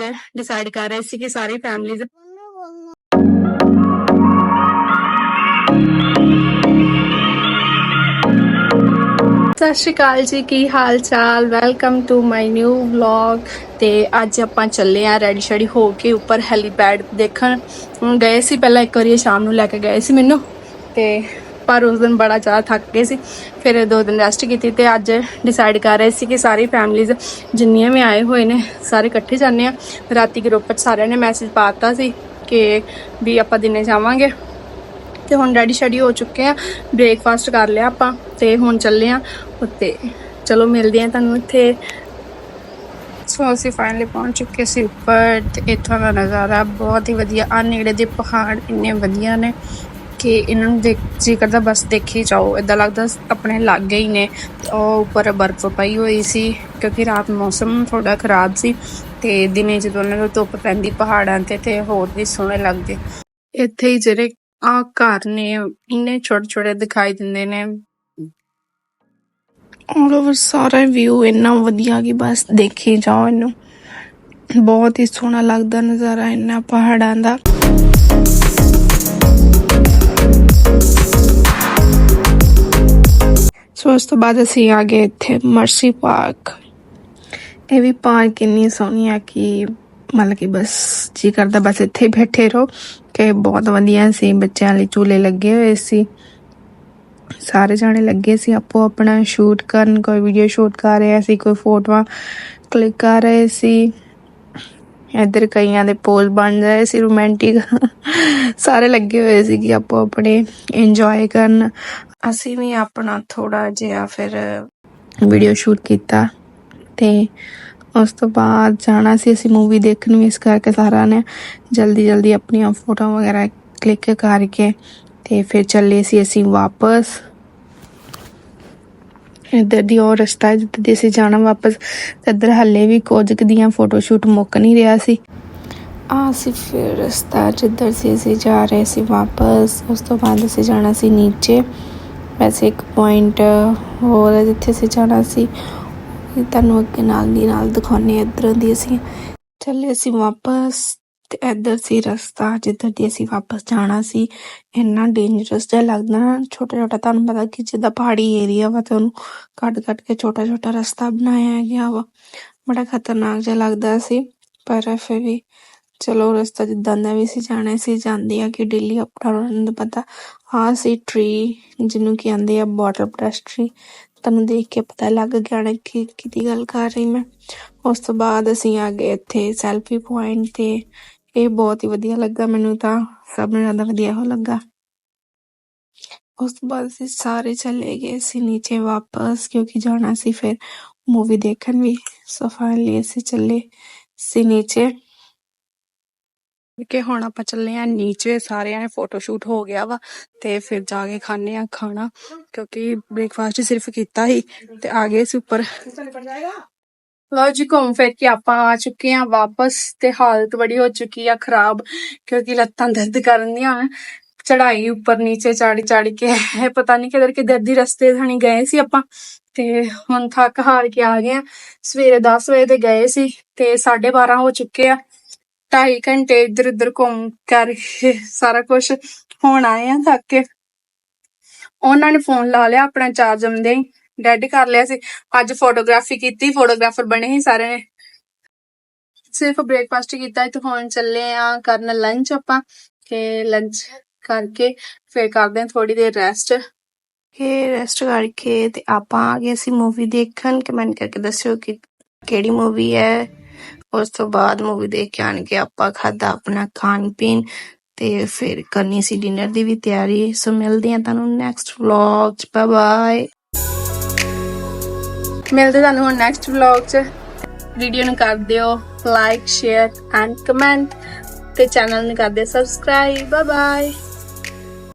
Decide ਕਰ ਰਹੇ ਸੀ ਕਿ ਸਾਰੀ ਫੈਮਲੀਜ਼ ਸਤਿ ਸ਼੍ਰੀ ਅਕਾਲ ਜੀ, ਕੀ ਹਾਲ ਚਾਲ? Welcome to my new vlog ਤੇ ਅੱਜ ਆਪਾਂ ਚੱਲੇ ਆ ਰੈਡੀ ਸ਼ੈਡੀ ਹੋ ਕੇ ਉੱਪਰ ਹੈਲੀਪੈਡ ਦੇਖਣ। ਗਏ ਸੀ ਪਹਿਲਾਂ ਇੱਕ ਵਾਰੀ ਸ਼ਾਮ ਨੂੰ ਲੈ ਕੇ ਗਏ ਸੀ ਮੈਨੂੰ। ਤੇ ਪਰ ਉਸ ਦਿਨ ਬੜਾ ਜ਼ਿਆਦਾ ਥੱਕ ਗਏ ਸੀ, ਫਿਰ ਦੋ ਦਿਨ ਰੈਸਟ ਕੀਤੀ ਤੇ ਅੱਜ ਡਿਸਾਈਡ ਕਰ ਰਹੇ ਸੀ ਕਿ ਸਾਰੀ ਫੈਮਲੀਜ਼ ਜਿੰਨੀਆਂ ਵੀ ਆਏ ਹੋਏ ਨੇ ਸਾਰੇ ਇਕੱਠੇ ਜਾਂਦੇ ਆ ਰਾਤੀ ਗਰੁੱਪ 'ਚ ਸਾਰਿਆਂ ਨੇ ਮੈਸੇਜ ਪਾਤਾ ਸੀ ਕਿ ਵੀ ਆਪਾਂ ਦਿਨੇ ਜਾਵਾਂਗੇ। ਤੇ ਹੁਣ ਰੈਡੀ ਸ਼ੈਡੀ ਹੋ ਚੁੱਕੇ ਆ ਬ੍ਰੇਕਫਾਸਟ ਕਰ ਲਿਆ ਆਪਾਂ ਤੇ ਹੁਣ ਚੱਲੇ ਆ ਉੱਤੇ। ਚਲੋ ਮਿਲਦੇ ਆ ਤੁਹਾਨੂੰ ਇੱਥੇ। ਸੋ ਅਸੀਂ ਫਾਈਨਲੀ ਪਹੁੰਚ ਚੁੱਕੇ ਸੀ ਉੱਪਰ ਤੇ ਇੱਥੋਂ ਦਾ ਨਜ਼ਾਰਾ ਬਹੁਤ ਹੀ ਵਧੀਆ ਆ ਨੇੜੇ ਦੇ ਪਹਾੜ ਇੰਨੇ ਵਧੀਆ ਨੇ। ਕਿ ਇਹਨਾਂ ਨੂੰ ਦੇਖ ਜੀ ਕਰਦਾ ਬਸ ਦੇਖੀ ਜਾਓ ਇਦਾਂ ਲੱਗਦਾ ਆਪਣੇ ਲਾਗੇ ਹੀ ਨੇ। ਉਹ ਉੱਪਰ ਬਰਫ਼ ਪਈ ਹੋਈ ਸੀ, ਕਿਉਂਕਿ ਰਾਤ ਮੌਸਮ ਥੋੜਾ ਖਰਾਬ ਸੀ ਤੇ ਦਿਨੇ ਜਦੋਂ ਉਹਨਾਂ ਨੂੰ ਧੁੱਪ ਪੈਂਦੀ ਪਹਾੜਾਂ ਤੇ ਤੇ ਹੋਰ ਵੀ ਸੋਹਣੇ ਲੱਗਦੇ। ਇੱਥੇ ਹੀ ਜਿਹੜੇ ਆ ਘਰ ਨੇ, ਇੰਨੇ ਛੋਟੇ ਛੋਟੇ ਦਿਖਾਈ ਦਿੰਦੇ ਨੇ। ਆਲ ਓਵਰ ਸਾਰਾ ਵਿਊ ਇੰਨਾ ਵਧੀਆ ਕਿ ਬਸ ਦੇਖੀ ਜਾਓ ਇਹਨੂੰ। ਬਹੁਤ ਹੀ ਸੋਹਣਾ ਲੱਗਦਾ ਨਜ਼ਾਰਾ ਇਹਨਾਂ ਪਹਾੜਾਂ ਦਾ। ਸੋ ਉਸ ਤੋਂ ਬਾਅਦ ਅਸੀਂ ਆ ਗਏ ਇੱਥੇ ਮਰਸੀ ਪਾਰਕ। ਇਹ ਵੀ ਪਾਰਕ ਇੰਨੀ ਸੋਹਣੀ ਆ ਕਿ ਮਤਲਬ ਕਿ ਬਸ ਜੀ ਕਰਦਾ, ਬਸ ਇੱਥੇ ਹੀ ਬੈਠੇ ਰਹੋ ਕਿ ਬਹੁਤ ਵਧੀਆ ਸੀ। ਬੱਚਿਆਂ ਲਈ ਝੂਲੇ ਲੱਗੇ ਹੋਏ ਸੀ। ਸਾਰੇ ਜਾਣੇ ਲੱਗੇ ਸੀ ਆਪੋ ਆਪਣਾ ਸ਼ੂਟ ਕਰਨ। ਕੋਈ ਵੀਡੀਓ ਸ਼ੂਟ ਕਰ ਰਿਹਾ ਸੀ, ਕੋਈ ਫੋਟੋਆਂ ਕਲਿੱਕ ਕਰ ਰਹੇ ਸੀ। ਇੱਧਰ ਕਈਆਂ ਦੇ ਪੋਜ਼ ਬਣ ਰਹੇ ਸੀ ਰੋਮਾਂਟਿਕ ਸਾਰੇ ਲੱਗੇ ਹੋਏ ਸੀ ਕਿ ਆਪੋ ਆਪਣੇ ਇੰਜੋਏ ਕਰਨ। ਅਸੀਂ ਵੀ ਆਪਣਾ ਥੋੜਾ ਜਿਹਾ ਫਿਰ ਵੀਡੀਓ ਸ਼ੂਟ ਕੀਤਾ ਤੇ ਉਸ ਤੋਂ ਬਾਅਦ ਜਾਣਾ ਸੀ ਅਸੀਂ ਮੂਵੀ ਦੇਖਣ ਵੀ, ਇਸ ਕਰਕੇ ਸਾਰਿਆਂ ਨੇ ਜਲਦੀ ਜਲਦੀ ਆਪਣੀਆਂ ਫੋਟੋਆਂ ਵਗੈਰਾ ਕਲਿੱਕ ਕਰਕੇ ਤੇ ਫਿਰ ਚੱਲੇ ਸੀ ਅਸੀਂ ਵਾਪਸ। ਇੱਧਰ ਦੀ ਉਹ ਰਸਤਾ ਹੈ ਦੀ ਅਸੀਂ ਜਾਣਾ ਵਾਪਸ ਇੱਧਰ ਹੱਲੇ ਵੀ ਕੁਝ ਦੀਆਂ ਫੋਟੋ ਸ਼ੂਟ ਮੁੱਕ ਨਹੀਂ ਰਿਹਾ ਸੀ। ਆ ਅਸੀਂ ਫਿਰ ਰਸਤਾ ਜਿੱਧਰ ਸੀ, ਅਸੀਂ ਜਾ ਰਹੇ ਸੀ ਵਾਪਸ, ਉਸ ਤੋਂ ਬਾਅਦ ਅਸੀਂ ਜਾਣਾ ਸੀ ਨੀਚੇ। ਵੈਸੇ ਇੱਕ ਪੁਆਇੰਟ ਹੋਰ ਹੈ ਜਿੱਥੇ ਅਸੀਂ ਜਾਣਾ ਸੀ ਤੁਹਾਨੂੰ ਅੱਗੇ ਨਾਲ ਦੀ ਨਾਲ ਦਿਖਾਉਣੇ ਇੱਧਰੋਂ ਦੀ ਅਸੀਂ। ਚੱਲੇ ਅਸੀਂ ਵਾਪਸ, ਤੇ ਇੱਧਰ ਸੀ ਰਸਤਾ, ਜਿੱਧਰ ਦੀ ਅਸੀਂ ਵਾਪਸ ਜਾਣਾ ਸੀ। ਇੰਨਾ ਡੇਂਜਰਸ ਜਿਹਾ ਲੱਗਦਾ ਨਾ ਛੋਟਾ ਛੋਟਾ ਤੁਹਾਨੂੰ ਪਤਾ ਕਿ ਜਿੱਦਾਂ ਪਹਾੜੀ ਏਰੀਆ ਵਾ, ਤੇ ਉਹਨੂੰ ਕੱਟ ਕੱਟ ਕੇ ਛੋਟਾ ਛੋਟਾ ਰਸਤਾ ਬਣਾਇਆ ਗਿਆ ਵਾ। ਬੜਾ ਖਤਰਨਾਕ ਜਿਹਾ ਲੱਗਦਾ ਸੀ, ਪਰ ਫਿਰ ਵੀ ਚਲੋ ਰਸਤਾ ਜਿੱਦਾਂ ਦਾ ਵੀ ਸੀ ਜਾਣਾ ਸੀ ਜਾਂਦੇ ਆ ਕਿ ਡੇਲੀ ਅਪ ਡਾਊਨ ਦਾ ਪਤਾ। ਆ ਸੀ ਟ੍ਰੀ ਜਿਹਨੂੰ ਕੀ ਆਂਦੇ ਆ ਬੋਟਲ ਬ੍ਰਸ਼ ਟਰੀ ਤੁਹਾਨੂੰ ਦੇਖ ਕੇ ਪਤਾ ਲੱਗ ਗਿਆ ਨਾ ਕਿ ਕਿਹਦੀ ਗੱਲ ਕਰ ਰਹੀ ਮੈਂ। ਉਸ ਤੋਂ ਬਾਅਦ ਅਸੀਂ ਆ ਗਏ ਇੱਥੇ ਸੈਲਫੀ ਪੁਆਇੰਟ ਤੇ। ਇਹ ਬਹੁਤ ਹੀ ਵਧੀਆ ਲੱਗਾ, ਮੈਨੂੰ ਤਾਂ ਸਭ ਨੂੰ ਜ਼ਿਆਦਾ ਵਧੀਆ ਉਹ ਲੱਗਾ। ਉਸ ਤੋਂ ਬਾਅਦ ਅਸੀਂ ਸਾਰੇ ਚਲੇ ਗਏ ਸੀ ਨੀਚੇ ਵਾਪਸ, ਕਿਉਂਕਿ ਜਾਣਾ ਸੀ ਫਿਰ ਮੂਵੀ ਦੇਖਣ ਵੀ। ਸੋ ਫਾਈਨਲੀ ਅਸੀਂ ਚੱਲੇ ਸੀ ਨੀਚੇ। ਕਿ ਹੁਣ ਆਪਾਂ ਚੱਲੇ ਆ ਨੀਚੇ, ਸਾਰਿਆਂ ਨੇ ਫੋਟੋ ਸ਼ੂਟ ਹੋ ਗਿਆ ਵਾ ਤੇ ਫਿਰ ਜਾ ਕੇ ਖਾਣੇ ਆ ਖਾਣਾ ਕਿਉਂਕਿ ਬ੍ਰੇਕਫਾਸਟ ਸਿਰਫ ਕੀਤਾ ਹੀ ਤੇ ਆ ਗਏ ਸੀ ਉੱਪਰ। ਲਓ ਜੀ ਘੁੰਮ ਫਿਰ ਕੇ ਆਪਾਂ ਆ ਚੁੱਕੇ ਆ ਵਾਪਸ ਤੇ ਹਾਲਤ ਬੜੀ ਹੋ ਚੁੱਕੀ ਆ ਖਰਾਬ ਕਿਉਂਕਿ ਲੱਤਾਂ ਦਰਦ ਕਰਨ ਦੀਆਂ ਚੜਾਈ ਉੱਪਰ ਨੀਚੇ ਚੜ ਚੜ ਕੇ ਇਹ ਪਤਾ ਨਹੀਂ ਕਿਧਰ ਕਿਧਰ ਦੀ ਰਸਤੇ ਥਾਣੀ ਗਏ ਸੀ ਆਪਾਂ ਤੇ ਹੁਣ ਥੱਕ ਹਾਰ ਕੇ ਆ ਗਏ ਆ। ਸਵੇਰੇ 10 ਵਜੇ ਤੇ ਗਏ ਸੀ ਤੇ 12:30 ਹੋ ਚੁੱਕੇ ਆ। ਢਾਈ ਘੰਟੇ ਇੱਧਰ ਉੱਧਰ ਘੁੰਮ ਕਰਕੇ ਸਾਰਾ ਕੁਝ ਹੁਣ ਆਏ ਆ ਥੱਕ ਕੇ। ਉਹਨਾਂ ਨੇ ਫੋਨ ਲਾ ਲਿਆ, ਆਪਣਾ ਚਾਰਜ ਆਉਂਦੇ ਡੈਡ ਕਰ ਲਿਆ ਸੀ। ਅੱਜ ਫੋਟੋਗ੍ਰਾਫੀ ਕੀਤੀ ਫੋਟੋਗ੍ਰਾਫਰ ਬਣੇ ਸੀ ਸਾਰੇ ਨੇ। ਸਿਰਫ ਬ੍ਰੇਕਫਾਸਟ ਕੀਤਾ ਤੇ ਹੁਣ ਚੱਲੇ ਆ, ਕਰਨ ਲੰਚ ਆਪਾਂ ਕਿ ਲੰਚ ਕਰਕੇ ਫਿਰ ਕਰਦੇ ਆ ਥੋੜੀ ਦੇਰ ਰੈਸਟ ਕਿ ਰੈਸਟ ਕਰਕੇ ਤੇ ਆਪਾਂ ਆ ਗਏ ਸੀ ਮੂਵੀ ਦੇਖਣ ਕਮੈਂਟ ਕਰਕੇ ਦੱਸਿਓ ਕਿ ਕਿਹੜੀ ਮੂਵੀ ਹੈ। ਉਸ ਤੋਂ ਬਾਅਦ ਮੂਵੀ ਦੇਖ ਕੇ ਆਣ ਕੇ ਆਪਾਂ ਖਾਦਾ ਆਪਣਾ ਖਾਣ ਪੀਣ ਤੇ ਫਿਰ ਕਰਨੀ ਸੀ ਡਿਨਰ ਦੀ ਵੀ ਤਿਆਰੀ। ਸੋ ਮਿਲਦੇ ਆ ਤੁਹਾਨੂੰ ਨੈਕਸਟ ਵਲੌਗ ਚ। ਬਾਏ ਬਾਏ ਮਿਲਦੇ ਤੁਹਾਨੂੰ ਹੁਣ ਨੈਕਸਟ ਵਲੌਗ ਚ। ਵੀਡੀਓ ਨੂੰ ਕਰ ਦਿਓ ਲਾਈਕ ਸ਼ੇਅਰ ਐਂਡ ਕਮੈਂਟ ਤੇ ਚੈਨਲ ਨੂੰ ਕਰ ਦਿਓ ਸਬਸਕ੍ਰਾਈਬ ਬਾਏ ਬਾਏ